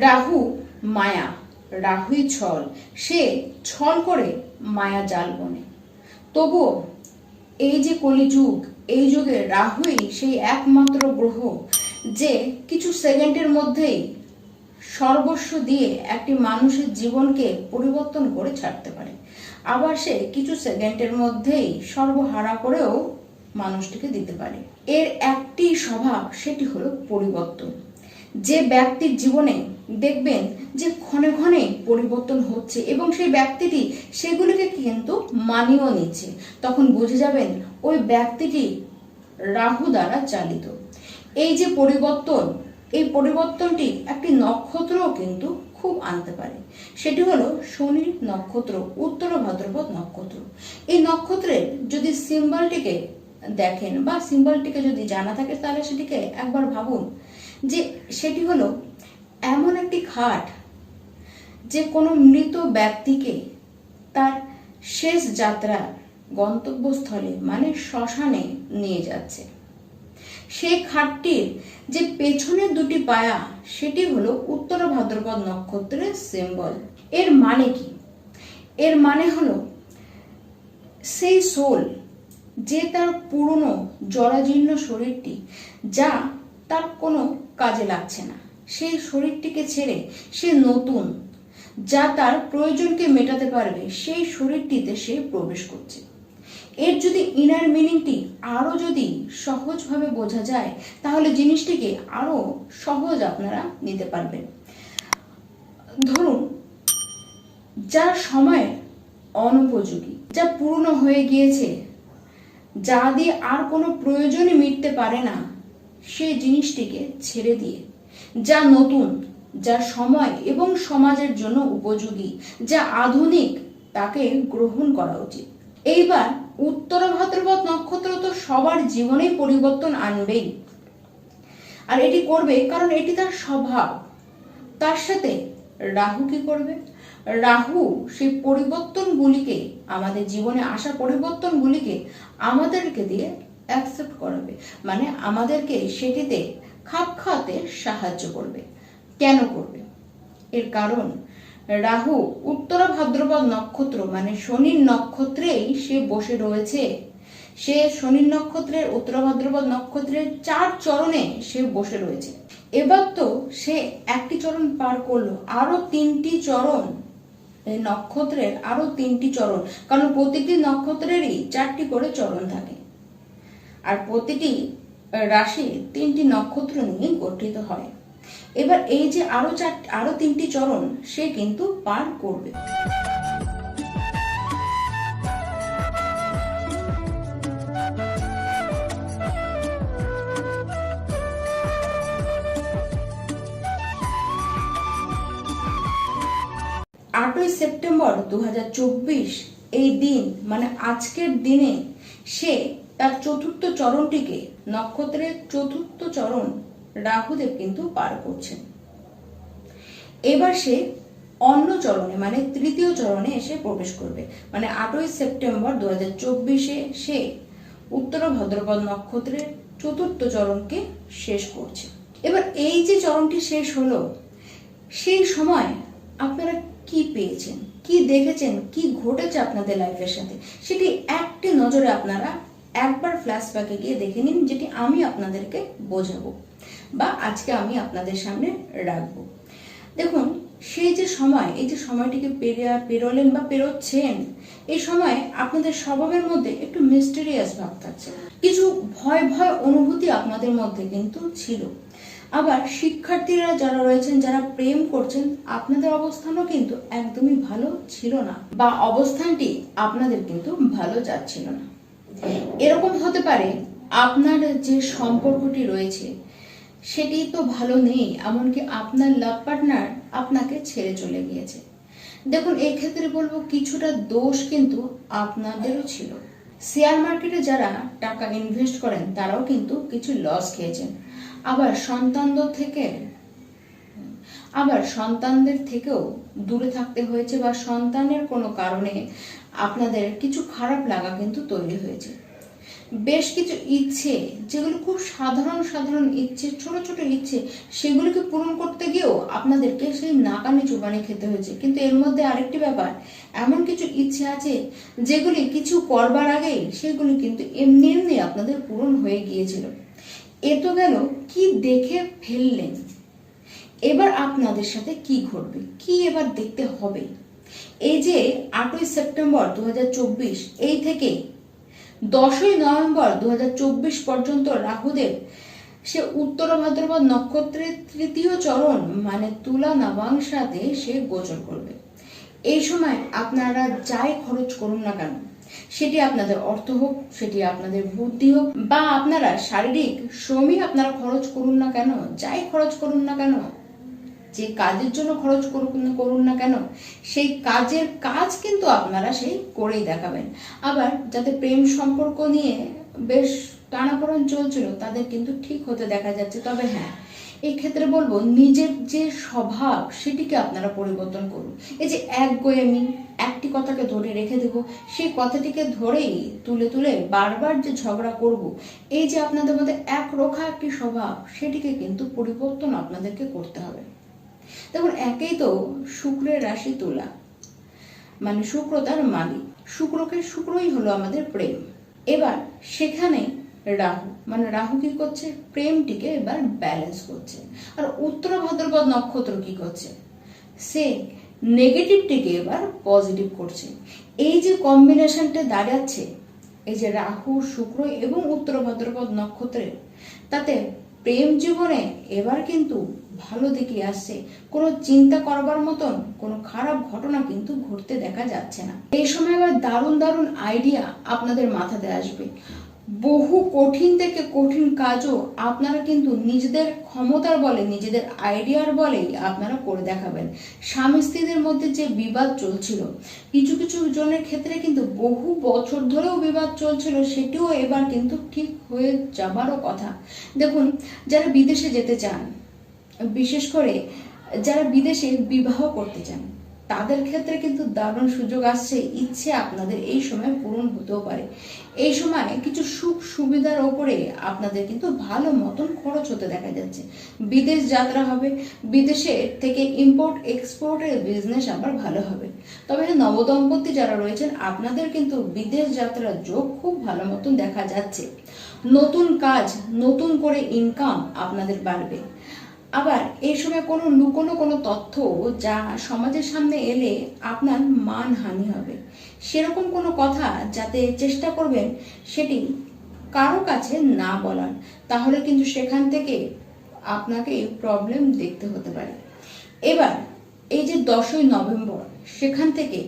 রাহু, মায়া। রাহুই ছল। সে ছল করে মায়া জাল বনে। তবুও এই যে কলিযুগ, এই যুগে রাহুই সেই একমাত্র গ্রহ যে কিছু সেকেন্ডের মধ্যেই সর্বস্ব দিয়ে একটি মানুষের জীবনকে পরিবর্তন করে ছাড়তে পারে। আবার সে কিছু সেকেন্ডের মধ্যেই সর্বহারা করেও মানুষটিকে দিতে পারে। এর একটি স্বভাব, সেটি হলো পরিবর্তন। যে ব্যক্তির জীবনে দেখবেন যে ক্ষণে ক্ষণে পরিবর্তন হচ্ছে এবং সেই ব্যক্তিটি সেগুলিকে কিন্তু মানিয়েও নিচ্ছে। তখন বুঝে যাবেন ওই ব্যক্তিটি রাহু দ্বারা চালিত। এই যে পরিবর্তন, এই পরিবর্তনটি একটি নক্ষত্রও কিন্তু খুব আনতে পারে। সেটি হলো শনির নক্ষত্র, উত্তর ভাদ্রপদ নক্ষত্র। এই নক্ষত্রের যদি সিম্বলটিকে দেখেন বা সিম্বলটিকে যদি জানা থাকে, তাহলে সেটিকে একবার ভাবুন যে সেটি হলো এমন একটি খাট যে কোনো মৃত ব্যক্তিকে তার শেষ যাত্রা গন্তব্যস্থলে মানে শ্মশানে নিয়ে যাচ্ছে। সেই খাটটির যে পেছনের দুটি পায়া, সেটি হলো উত্তর ভাদ্রপদ নক্ষত্রের সিম্বল এর মানে কি? এর মানে হলো সেই সোল যে তার পুরনো জরাজীর্ণ শরীরটি, যা তার কোনো কাজে লাগছে না। সেই শরীরটিকে ছেড়ে সে নতুন, যা তার প্রয়োজনকে মেটাতে পারবে, সেই শরীরটিতে সে প্রবেশ করছে। এর যদি ইনার মিনিংটি আরও যদি সহজভাবে বোঝা যায়, তাহলে জিনিসটিকে আরও সহজ আপনারা নিতে পারবেন। ধরুন, যা সময় অনুপযোগী, যা পুরনো হয়ে গিয়েছে, যা দিয়ে আর কোনো প্রয়োজনই মিটতে পারে না, সে জিনিসটিকে ছেড়ে দিয়ে যা নতুন, যা সময় এবং সমাজের জন্য উপযোগী, যা আধুনিক, তাকে গ্রহণ করা উচিত। এইবার উত্তর ভাদ্রপদ নক্ষত্র তো সবার জীবনেই পরিবর্তন আনবেই। আর এটি করবে কারণ এটি তার স্বভাব। তার সাথে রাহু কি করবে? রাহু সেই পরিবর্তনগুলিকে, আমাদের জীবনে আসা পরিবর্তনগুলিকে আমাদেরকে দিয়ে অ্যাকসেপ্ট করাবে। মানে আমাদেরকে সেটিতে খাপ খাওয়াতে সাহায্য করবে। কেন করবে? এর কারণ, রাহু উত্তর ভাদ্রপদ নক্ষত্র মানে শনির নক্ষত্রেই সে বসে রয়েছে। সে শনির নক্ষত্রের, উত্তর ভাদ্রপদ নক্ষত্রের চার চরণে সে বসে রয়েছে। এবার তো সে একটি চরণ পার করল আরও তিনটি চরণ নক্ষত্রের আরও তিনটি চরণ, কারণ প্রতিটি নক্ষত্রেরই চারটি করে চরণ থাকে। আর প্রতিটি রাশি তিনটি নক্ষত্র নিয়ে গঠিত হয়। এবার এই যে আরও চার, আরও তিনটি চরণ, সে কিন্তু পার করবে। আটই সেপ্টেম্বর দু হাজার চব্বিশ, এই দিন মানে আজকের দিনে, সে তার চতুর্থ চরণটিকে নক্ষত্রের চতুর্থ চরণ রাহুদেব কিন্তু পার করছেন। এবার সে অন্য চরণে মানে তৃতীয় চরণে এসে প্রবেশ করবে। মানে আটই সেপ্টেম্বর দু হাজার চব্বিশে সে উত্তর ভদ্রপদ নক্ষত্রের চতুর্থ চরণকে শেষ করছে। এবার এই যে চরণটি শেষ হলো, সেই সময় আপনারা কি পেয়েছেন? কি দেখেছেন? কি ঘটেছে আপনাদের লাইফের সাথে? সেটি একটি নজরে আপনারা একবার ফ্ল্যাশব্যাকে গিয়ে দেখে নিন যেটি আমি আপনাদেরকে বোঝাবো বা আজকে আমি আপনাদের সামনে রাখব। দেখুন, সেই যে সময়, এই যে সময়টিকে পেরে পেরোলেন বা পেরোচ্ছেন, এই সময় আপনাদের স্বভাবের মধ্যে একটু মিস্টেরিয়াস ভাব থাকছে। কিছু ভয় ভয় অনুভূতি আপনাদের মধ্যে কিন্তু ছিল। আবার শিক্ষার্থীরা যারা রয়েছেন, যারা প্রেম করছেন, আপনাদের অবস্থানও কিন্তু একদমই ভালো ছিল না বা অবস্থানটি আপনাদের কিন্তু ভালো যাচ্ছিল না। এরকম হতে পারে আপনার যে সম্পর্কটি রয়েছে, সেটি তো ভালো নেই, এমনকি আপনার লাভ পার্টনার আপনাকে ছেড়ে চলে গিয়েছে। দেখুন, এই ক্ষেত্রে বলব কিছুটা দোষ কিন্তু আপনাদেরও ছিল। শেয়ার মার্কেটে যারা টাকা ইনভেস্ট করেন, তারাও কিন্তু কিছু লস খেয়েছেন। আবার সন্তানদের থেকে আবার সন্তানদের থেকেও দূরে থাকতে হয়েছে বা সন্তানের কোনো কারণে আপনাদের কিছু খারাপ লাগা কিন্তু তৈরি হয়েছে। বেশ কিছু ইচ্ছে, যেগুলো খুব সাধারণ সাধারণ ইচ্ছে, ছোট ছোট ইচ্ছে, সেগুলোকে পূরণ করতে গিয়েও আপনাদেরকে সেই নাকানি চুবানি খেতে হয়েছে। কিন্তু এর মধ্যে আরেকটি ব্যাপার, এমন কিছু ইচ্ছে আছে যেগুলি কিছু করবার আগেই সেগুলি কিন্তু এমনি এমনি আপনাদের পূরণ হয়ে গিয়েছিল। এ তো গেল, কি দেখে ফেললেন? এবার আপনাদের সাথে কি ঘটবে? কি এবার দেখতে হবে? এই যে আটই সেপ্টেম্বর দু হাজার চব্বিশ, এই থেকে দশই নভেম্বর দু হাজার চব্বিশ পর্যন্ত রাহুদেব সে উত্তর ভাদ্রপদ নক্ষত্রের তৃতীয় চরণ মানে তুলা নবাংশাতে সে গোচর করবে। এই সময় আপনারা যাই খরচ করুন না কেন, সেটি আপনাদের অর্থ হোক, সেটি আপনাদের বুদ্ধি হোক, বা আপনারা শারীরিক শ্রমই আপনারা খরচ করুন না কেন, যাই খরচ করুন না কেন যে কাজের জন্য খরচ করুন করুন না কেন, সেই কাজের কাজ কিন্তু আপনারা সেই করেই দেখাবেন। আবার যাতে প্রেম সম্পর্ক নিয়ে বেশ টানাপোড়ন চলছিল, তাদের কিন্তু ঠিক হতে দেখা যাচ্ছে। তবে হ্যাঁ এই ক্ষেত্রে বলব, নিজের যে স্বভাব, সেটিকে আপনারা পরিবর্তন করুন। এই যে এক গোয়েমি একটি কথাকে ধরে রেখে দেব, সেই কথাটিকে ধরেই তুলে তুলে বারবার যে ঝগড়া করব, এই যে আপনাদের মধ্যে এক রোখা একটি স্বভাব, সেটিকে কিন্তু পরিবর্তন আপনাদেরকে করতে হবে। দেখুন একেই তো শুক্রের রাশি তোলা। মানে শুক্র তার মালিক। শুক্রকে শুক্রই হলো আমাদের প্রেম। এবার সেখানে রাহু। মানে রাহু কি করছে? প্রেমটিকে এবার ব্যালেন্স করছে। আর উত্তর ভাদ্রপদ নক্ষত্র কি করছে? সে নেগেটিভটিকে এবার পজিটিভ করছে। এই যে কম্বিনেশনটা দাঁড়াচ্ছে, এই যে রাহু, শুক্র এবং উত্তর ভাদ্রপদ নক্ষত্রের তাতে প্রেম জীবনে এবার কিন্তু ভালো দিকে আসছে। কোনো চিন্তা করবার মতন কোনো খারাপ ঘটনা কিন্তু ঘটতে দেখা যাচ্ছে না। এই সময় আবার দারুণ দারুণ আইডিয়া আপনাদের মাথাতে আসবে। বহু কঠিন থেকে কঠিন কাজও আপনারা কিন্তু নিজেদের ক্ষমতার বলে, নিজেদের আইডিয়ার বলেই আপনারা করে দেখাবেন। স্বামী স্ত্রীদের মধ্যে যে বিবাদ চলছিল, কিছু কিছু জনের ক্ষেত্রে কিন্তু বহু বছর ধরেও বিবাদ চলছিল, সেটিও এবার কিন্তু ঠিক হয়ে যাবারও কথা। দেখুন, যারা বিদেশে যেতে চান, বিশেষ করে যারা বিদেশে বিবাহ করতে চান তাদের ক্ষেত্রে কিন্তু দারুণ সুযোগ আসছে, ইচ্ছে আপনাদের এই সময় পূরণ হতেও পারে। এই সময় কিছু সুখ সুবিধার ওপরে আপনাদের কিন্তু ভালো মতন খরচ হতে দেখা যাচ্ছে। বিদেশ যাত্রা হবে, বিদেশে থেকে ইম্পোর্ট এক্সপোর্টের বিজনেস আবার ভালো হবে। তবে নবদম্পতি যারা রয়েছেন, আপনাদের কিন্তু বিদেশ যাত্রার যোগ খুব ভালো মতন দেখা যাচ্ছে। নতুন কাজ, নতুন করে ইনকাম আপনাদের বাড়বে। আবার এই সময় কোনো লুকোনো কোনো তথ্য যা সমাজের সামনে এলে আপনার মানহানি হবে। সেরকম কোনো কথা যাতে চেষ্টা করবেন সেটি কারও কাছে না বলার, তাহলে কিন্তু সেখান থেকে আপনাকে প্রবলেম দেখতে হতে পারে। এবার এই যে দশই নভেম্বর, সেখান থেকে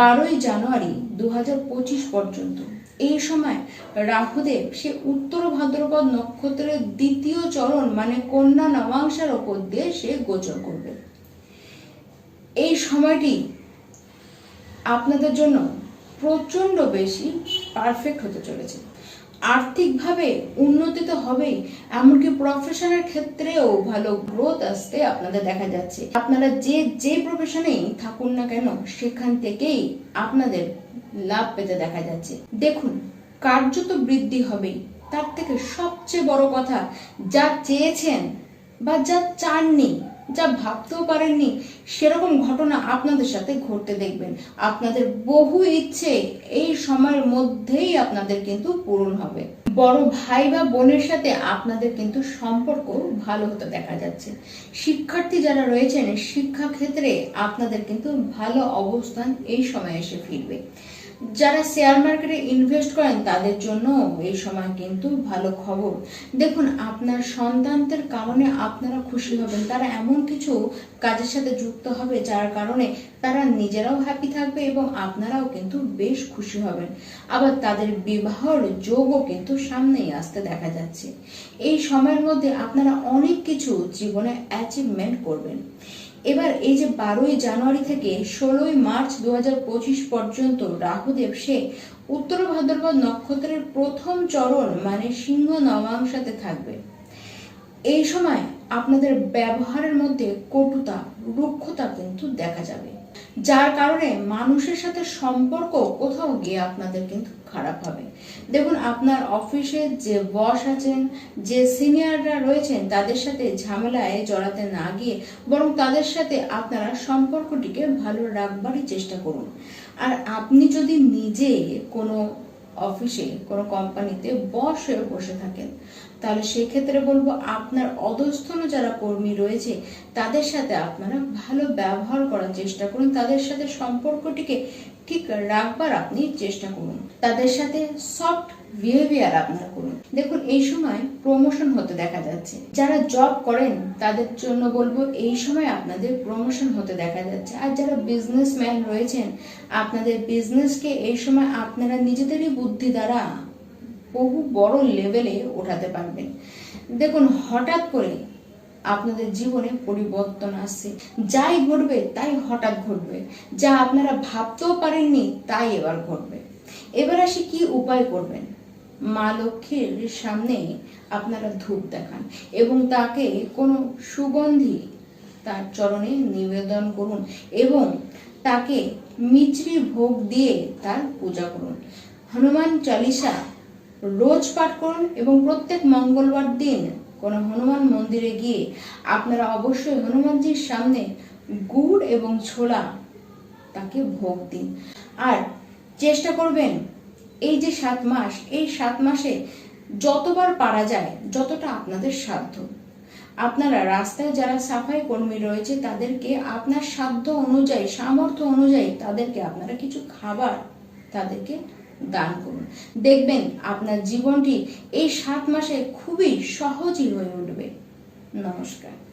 বারোই জানুয়ারি দু হাজার পঁচিশ পর্যন্ত এই সময় রাহুদেব সে উত্তর ভাদ্রপদ নক্ষত্রের দ্বিতীয় চরণ মানে কন্যা নবাংশার ওপর দিয়ে সে গোচর করবে। এই সময়টি আপনাদের জন্য প্রচণ্ড বেশি পারফেক্ট হতে চলেছে। আর্থিকভাবে উন্নতি তো হবেই, এমনকি প্রফেশনের ক্ষেত্রেও ভালো গ্রোথ আসতে আপনাদের দেখা যাচ্ছে। আপনারা যে যে প্রফেশনেই থাকুন না কেন, সেখান থেকেই আপনাদের লাভ পেতে দেখা যাচ্ছে। দেখুন, কার্য তো বৃদ্ধি হবেই, তার থেকে সবচেয়ে বড় কথা, যা চেয়েছেন বা যা চাননি যা ভাবতেও পারেননি, সেরকম ঘটনা আপনাদের সাথে ঘটতে দেখবেন। আপনাদের বহু ইচ্ছে এই সময়ের মধ্যেই আপনাদের কিন্তু পূরণ হবে। বড় ভাই বা বোনের সাথে আপনাদের কিন্তু সম্পর্ক ভালো হতে দেখা যাচ্ছে। শিক্ষার্থী যারা রয়েছেন শিক্ষা ক্ষেত্রে আপনাদের কিন্তু ভালো অবস্থান এই সময় এসে ফিরবে। যারা শেয়ার মার্কেটে ইনভেস্ট করেন, তাদের জন্য এই সময় কিন্তু ভালো খবর। দেখুন, আপনার সন্তানদের কারণে আপনারা খুশি হবেন। তারা এমন কিছু কাজের সাথে যুক্ত হবে, যার কারণে তারা নিজেরাও হ্যাপি থাকবে এবং আপনারাও কিন্তু বেশ খুশি হবেন। আবার তাদের বিবাহর যোগও কিন্তু সামনেই আসতে দেখা যাচ্ছে। এই সময়ের মধ্যে আপনারা অনেক কিছু জীবনে অ্যাচিভমেন্ট করবেন। এবার এই যে বারোই জানুয়ারি থেকে ষোলোই মার্চ দু হাজার পঁচিশ পর্যন্ত রাহুদেব সে উত্তর ভাদ্রপদ নক্ষত্রের প্রথম চরণ মানে সিংহ নবাংশাতে থাকবে। এই সময় আপনাদের ব্যবহারের মধ্যে কটুতা, রুক্ষতা কিন্তু দেখা যাবে। যার কারণে মানুষের সাথে সম্পর্ক কোথাও গিয়ে আপনাদের কিন্তু খারাপ হবে। দেখুন, আপনার অফিসে যে বস আছেন, যে সিনিয়ররা রয়েছেন, তাদের সাথে ঝামেলায় জড়াতে না গিয়ে বরং তাদের সাথে আপনারা সম্পর্কটিকে ভালো রাখবারই চেষ্টা করুন। আর আপনি যদি নিজে কোনো অফিসে, কোনো কোম্পানিতে বস হয়ে বসে থাকেন তাহলে সেক্ষেত্রে বলব আপনার অধস্থন যারা কর্মী রয়েছে, তাদের সাথে আপনারা ভালো ব্যবহার করার চেষ্টা করুন। তাদের সাথে সম্পর্কটিকে ঠিক রাখবার আপনি চেষ্টা করুন। তাদের সাথে সফট বিহেভিয়ার আপনারা করুন। দেখুন, এই সময় প্রমোশন হতে দেখা যাচ্ছে। যারা জব করেন, তাদের জন্য বলব এই সময় আপনাদের প্রমোশন হতে দেখা যাচ্ছে। আর যারা বিজনেসম্যান রয়েছেন, আপনাদের বিজনেসকে এই সময় আপনারা নিজেদেরই বুদ্ধি দ্বারা বহু বড় লেভেলে ওঠাতে পারবেন। দেখুন, হঠাৎ করে আপনাদের জীবনে পরিবর্তন আসছে। যাই ঘটবে, তাই হঠাৎ ঘটবে। যা আপনারা ভাবতেও পারেননি, তাই এবার ঘটবে। এবার আসি কি উপায় করবেন? মা লক্ষ্মীর সামনে আপনারা ধূপ দেখান এবং তাকে কোনো সুগন্ধি তার চরণে নিবেদন করুন এবং তাকে মিছরি ভোগ দিয়ে তার পূজা করুন। হনুমান চালিসা রোজ পাঠ করুন এবং প্রত্যেক মঙ্গলবার দিন কোনো হনুমান মন্দিরে গিয়ে আপনারা অবশ্যই হনুমানজির সামনে গুড় এবং ছোলা তাকে ভোগ দিন। আর চেষ্টা করবেন এই যে সাত মাস, এই সাত মাসে যতবার পারা যায় যতটা আপনাদের সাধ্য। আপনারা রাস্তায় যারা সাফাই কর্মী রয়েছে তাদেরকে আপনার সাধ্য অনুযায়ী, সামর্থ্য অনুযায়ী তাদেরকে আপনারা কিছু খাবার তাদেরকে দান করুন। দেখবেন আপনার জীবনটি এই সাত মাসে খুবই সহজই হয়ে উঠবে। নমস্কার।